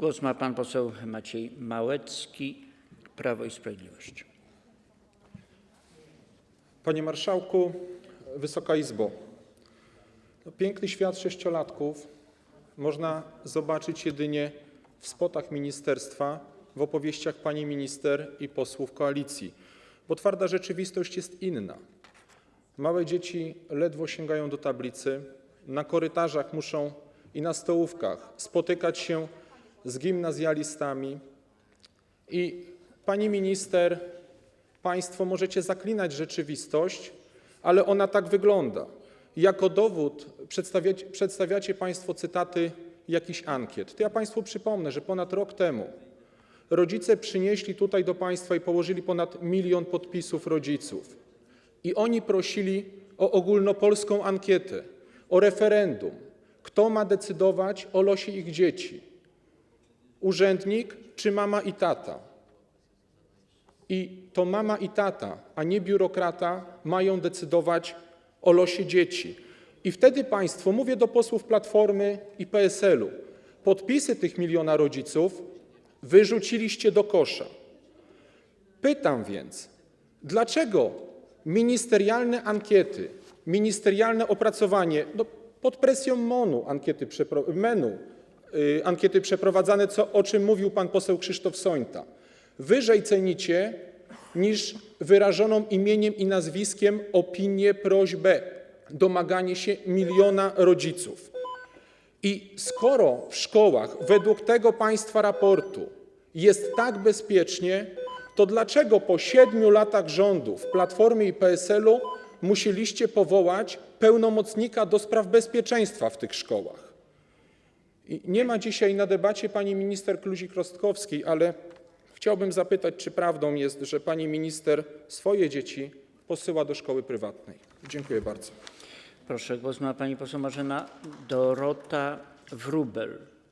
Głos ma pan poseł Maciej Małecki, Prawo i Sprawiedliwość. Panie Marszałku, Wysoka Izbo, no, piękny świat sześciolatków można zobaczyć jedynie w spotach ministerstwa, w opowieściach pani minister i posłów koalicji, bo twarda rzeczywistość jest inna. Małe dzieci ledwo sięgają do tablicy, na korytarzach muszą i na stołówkach spotykać się z gimnazjalistami i pani minister, Państwo możecie zaklinać rzeczywistość, ale ona tak wygląda. Jako dowód przedstawiacie, Państwo cytaty jakichś ankiet. To ja Państwu przypomnę, że ponad rok temu rodzice przynieśli tutaj do Państwa i położyli ponad milion podpisów rodziców. I oni prosili o ogólnopolską ankietę, o referendum. Kto ma decydować o losie ich dzieci? Urzędnik czy mama i tata? I to mama i tata, a nie biurokrata mają decydować o losie dzieci. I wtedy Państwo, mówię do posłów Platformy i PSL-u, podpisy tych miliona rodziców wyrzuciliście do kosza. Pytam więc, dlaczego ministerialne ankiety, ministerialne opracowanie, no pod presją MONU ankiety, MENU, ankiety przeprowadzane, o czym mówił pan poseł Krzysztof Sońta, wyżej cenicie niż wyrażoną imieniem i nazwiskiem opinię, prośbę, domaganie się miliona rodziców. I skoro w szkołach według tego państwa raportu jest tak bezpiecznie, to dlaczego po siedmiu latach rządów Platformy i PSL-u musieliście powołać pełnomocnika do spraw bezpieczeństwa w tych szkołach? Nie ma dzisiaj na debacie pani minister Kluzik-Rostkowskiej, ale chciałbym zapytać, czy prawdą jest, że pani minister swoje dzieci posyła do szkoły prywatnej. Dziękuję bardzo. Proszę, głos ma pani poseł Marzena Dorota Wróbel,